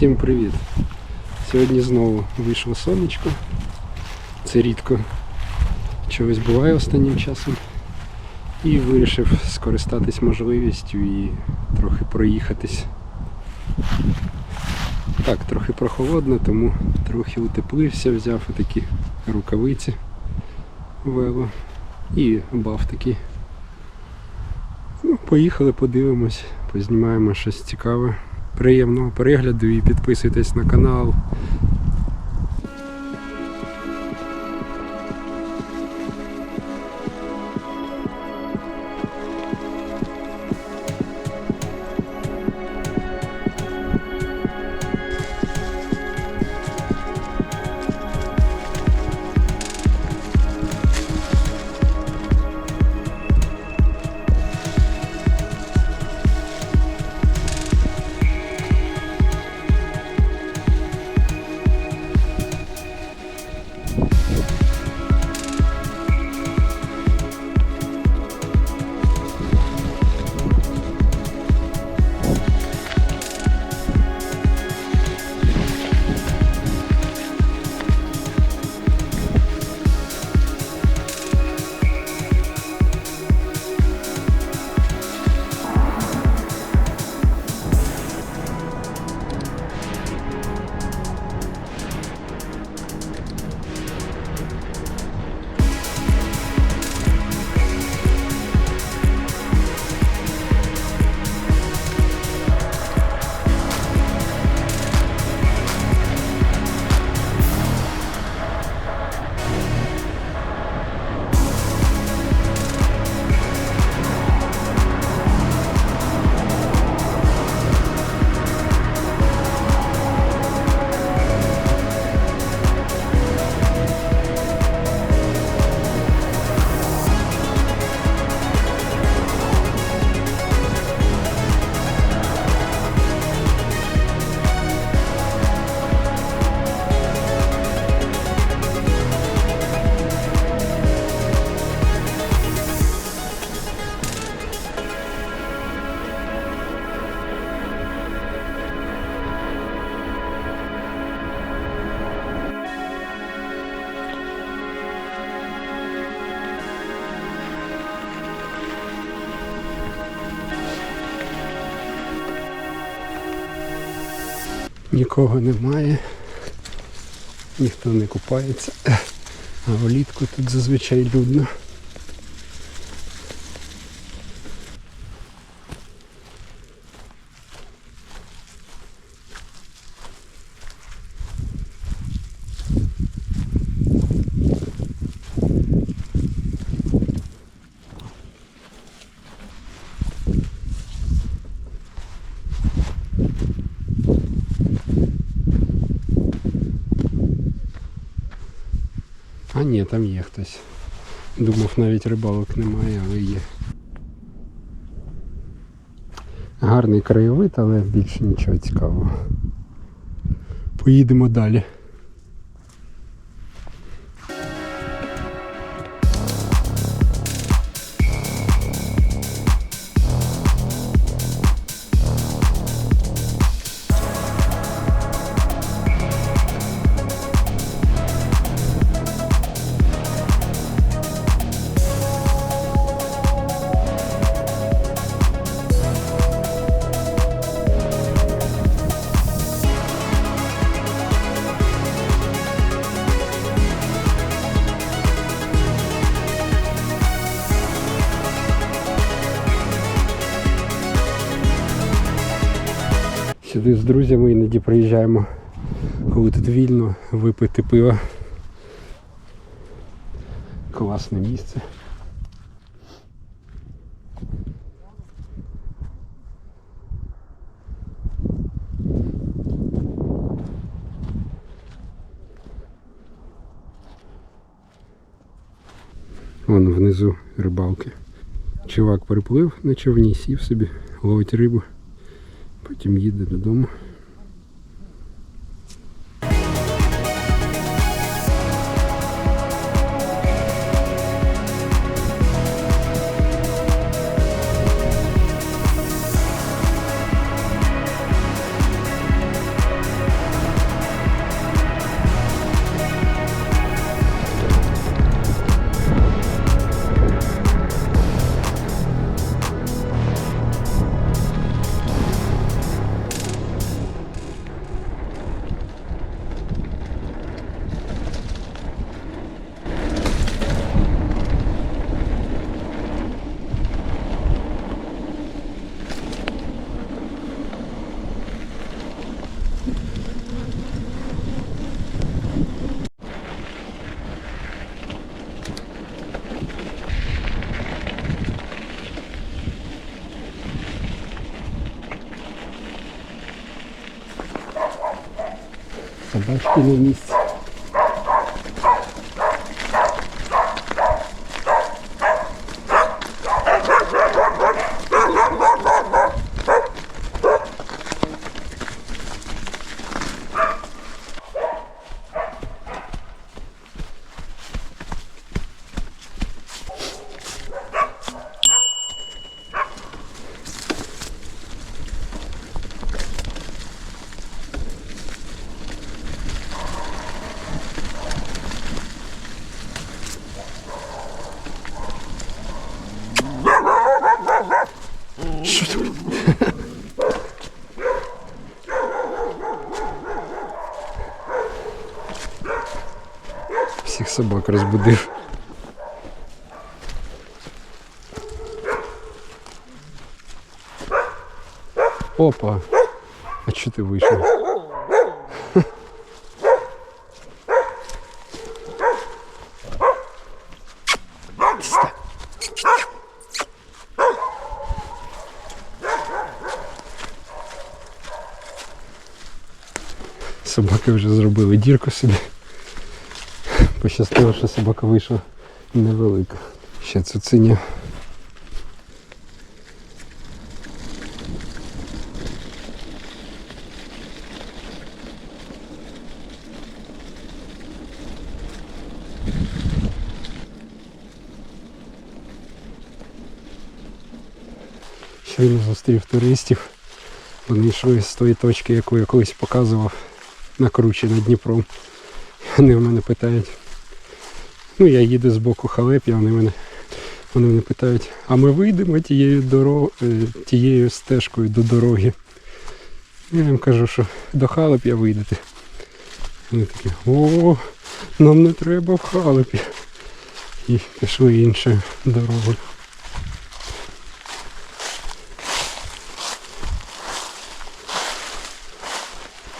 Всім привіт! Сьогодні знову вийшло сонечко. Це рідко чогось буває останнім часом. І вирішив скористатись можливістю і трохи проїхатись. Так, трохи прохолодно, тому трохи утеплився, взяв такі рукавиці вело і баф такий. Ну, поїхали, подивимось, познімаємо щось цікаве. Приємного перегляду і підписуйтесь на канал. Нікого немає, ніхто не купається, а влітку тут зазвичай людно. Там є хтось. Думав, навіть рибалок немає, але є. Гарний краєвид, але більше нічого цікавого. Поїдемо далі. Сюди з друзями іноді приїжджаємо, коли тут вільно, випити пиво. Класне місце. Вон внизу рибалки. Чувак приплив на човні, сів собі, ловить рибу. Потім їде додому. Собачки на місці. Що тут? Всіх собак розбудив. Опа! А чого ти вийшов? Собаки вже зробили дірку собі. Пощастило, що собака вийшла невелика. Ще цуциня. Щойно зустрів туристів. Вони йшли з тої точки, яку я колись показував на кручі над Дніпром. Вони в мене питають. Ну, я їду з боку халеп'я, вони мене, вони мене питають, а ми вийдемо тією, доро... е, тією стежкою до дороги. Я їм кажу, що до халеп'я вийдете. Вони такі, о, нам не треба в халепі. І пішли іншою дорогою.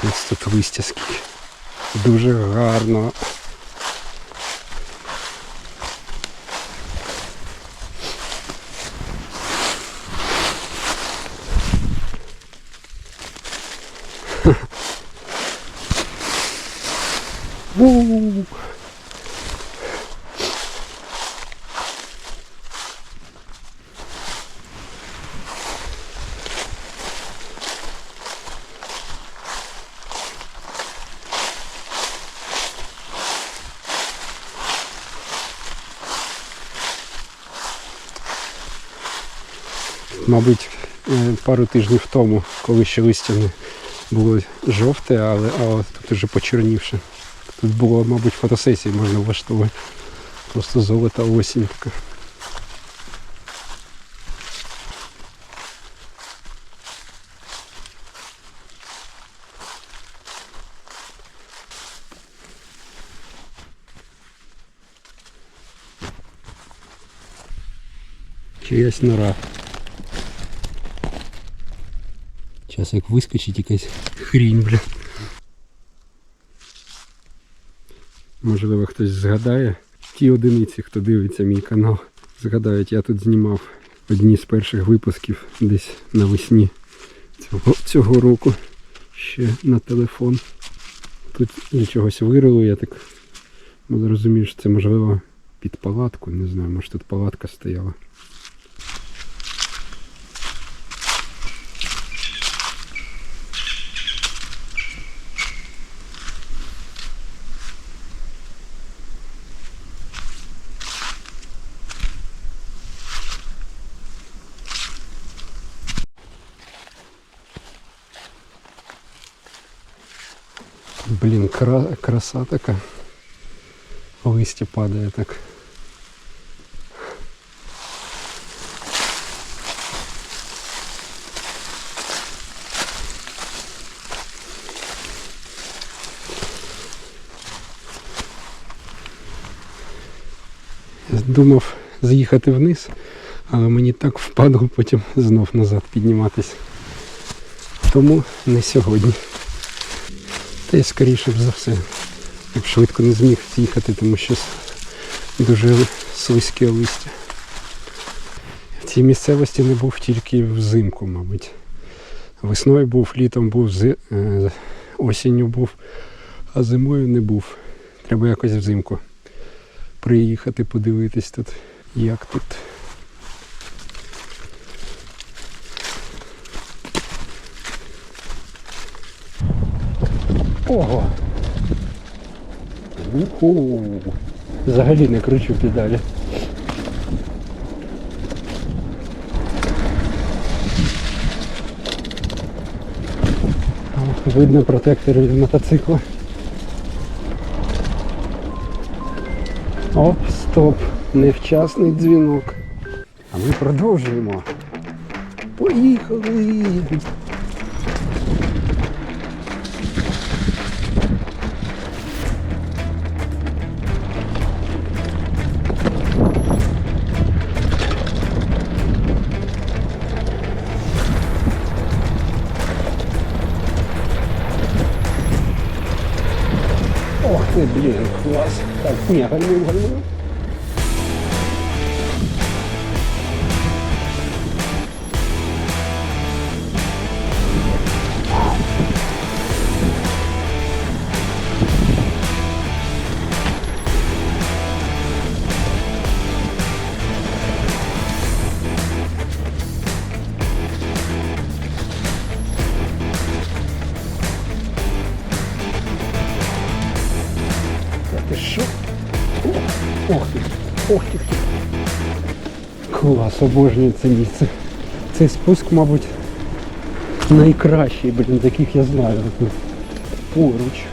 Ось тут листя скільки. Дуже гарно. У. Мабуть, е, пару тижнів тому, коли ще листя не було жовте, але а тут вже почернівше. Тут було, мабуть, фотосесії можна влаштовувати. Просто золота осінь така. Чиясь нора. Зараз як вискочить якась хрінь, бля. Можливо, хтось згадає. Ті одиниці, хто дивиться мій канал, згадають, я тут знімав одні з перших випусків десь навесні цього, цього року ще на телефон. Тут я чогось вирило, я так зрозумів, що це можливо під палатку, не знаю, може тут палатка стояла. Блін, кра... краса така. Листя падає так. Думав з'їхати вниз, але мені так впадло потім знов назад підніматися. Тому не сьогодні. Та й скоріше б за все. Я б швидко не зміг з'їхати, тому що дуже слизьке листя. В цій місцевості не був тільки взимку, мабуть. Весною був, літом був, е, осінню був. а зимою не був. Треба якось взимку приїхати, подивитись тут, як тут. Уху! Взагалі не кручу педалі. Видно протектор від мотоцикла. Оп, стоп, невчасний дзвінок. А ми продовжуємо. Поїхали! Ох ты, блин, класс. Так, не, гальмуємо, гальмуємо. Клас, обожнюю це місце. Цей спуск, мабуть, найкращий, блін, з яких я знаю. Поруч.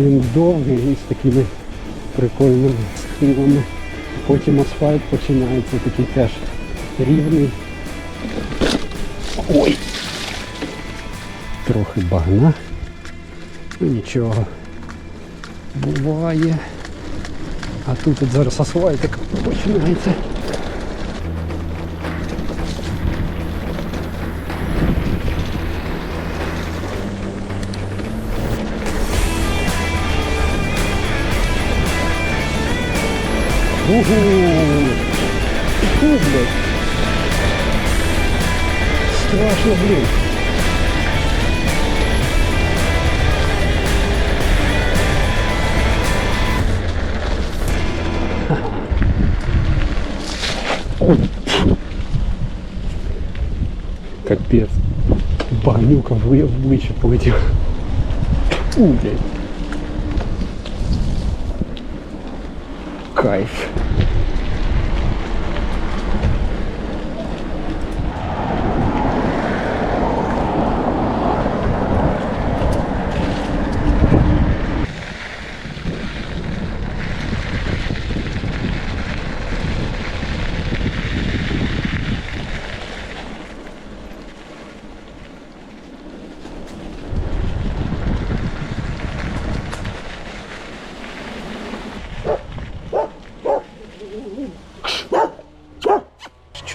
Він довгий і з такими прикольними схилами. Потім асфальт починається такий теж рівний. Ой! Трохи багна. Ну нічого буває. А тут от зараз асфальтик починається. Угу! Фу, блядь. Страшно, блин. Капец. Багнюка в обличчя полетів. У, блядь. Christ.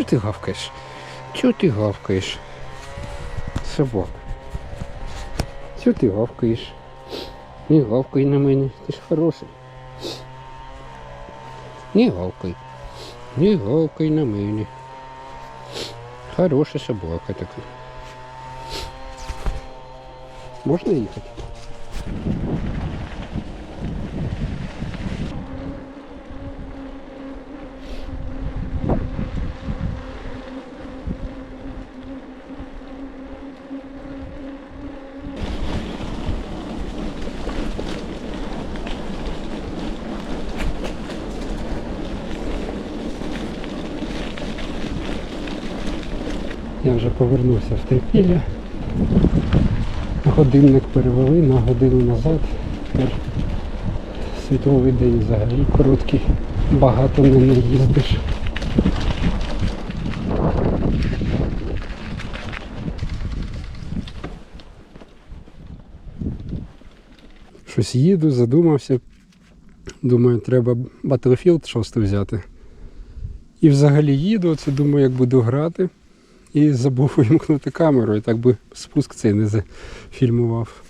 Ти гавкаєш? Чого ти гавкаєш? Собак. Чого ти гавкаєш? Не гавкай на мене, ти ж хороший. Не гавкай. Не гавкай на мене. Хороша собака така. Можна їхати? Я вже повернувся в Трипілля. Годинник перевели на годину назад. Тепер світовий день взагалі короткий. Багато не наїздиш. Щось їду, задумався. Думаю, треба Battlefield 6 взяти. І взагалі їду, це думаю, як буду грати. І забув увімкнути камеру, і так би спуск цей не зафільмував.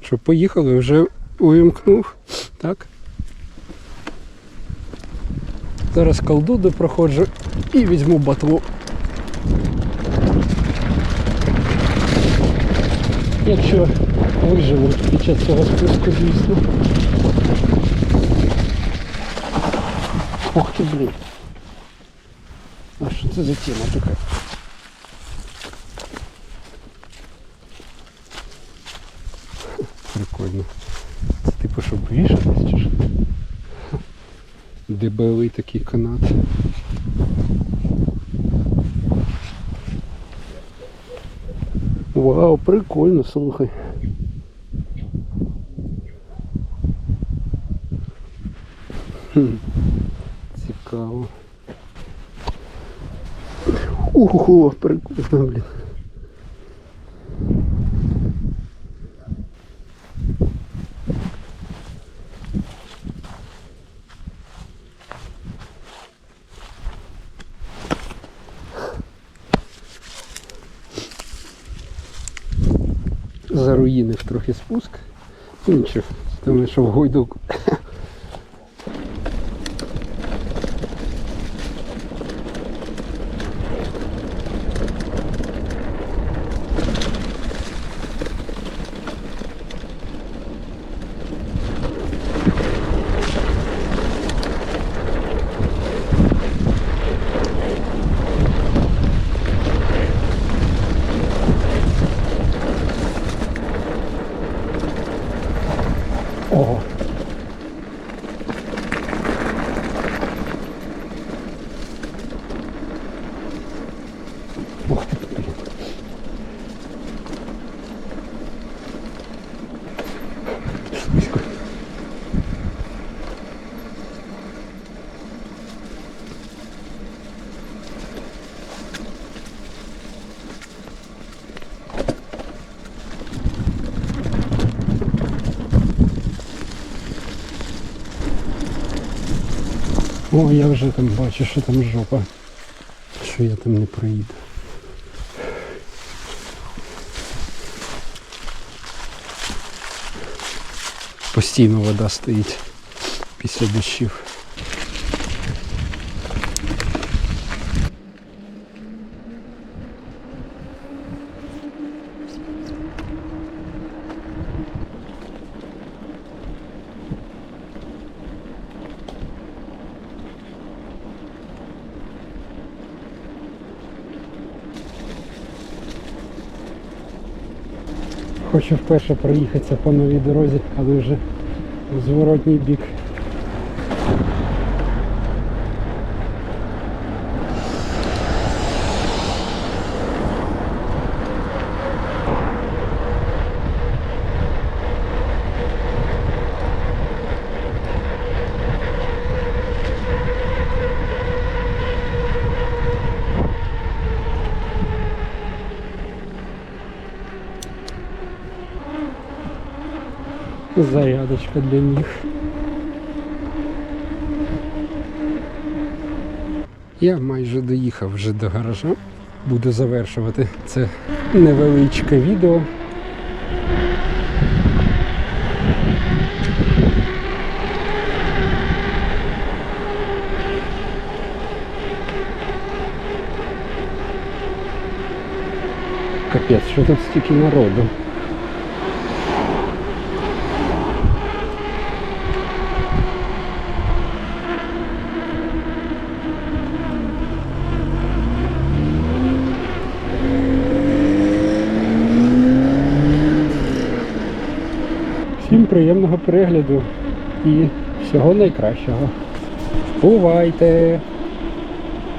Що, поїхали, вже увімкнув. Так. Зараз колдуду проходжу і візьму батлу. Якщо виживемо під час цього спуску, звісно. Ох ти, блін. А що це за тема така? Прикольно. Це типу, щоб вішатись чи що? Дебелий такий канат. Вау, прикольно, слухай. Хм, Цікаво. Ого, прикольно, блін. Трохи спуск. Нічого, тому що в гойдук. О, я вже там бачу, що там жопа. Що я там не проїду. Постійно вода стоїть після дощів. Хочу вперше проїхатися по новій дорозі, але вже в зворотній бік. Зарядочка для них. Я майже доїхав вже до гаража. Буду завершувати це невеличке відео. Капець, що тут стільки народу. Всім приємного перегляду і всього найкращого. Бувайте!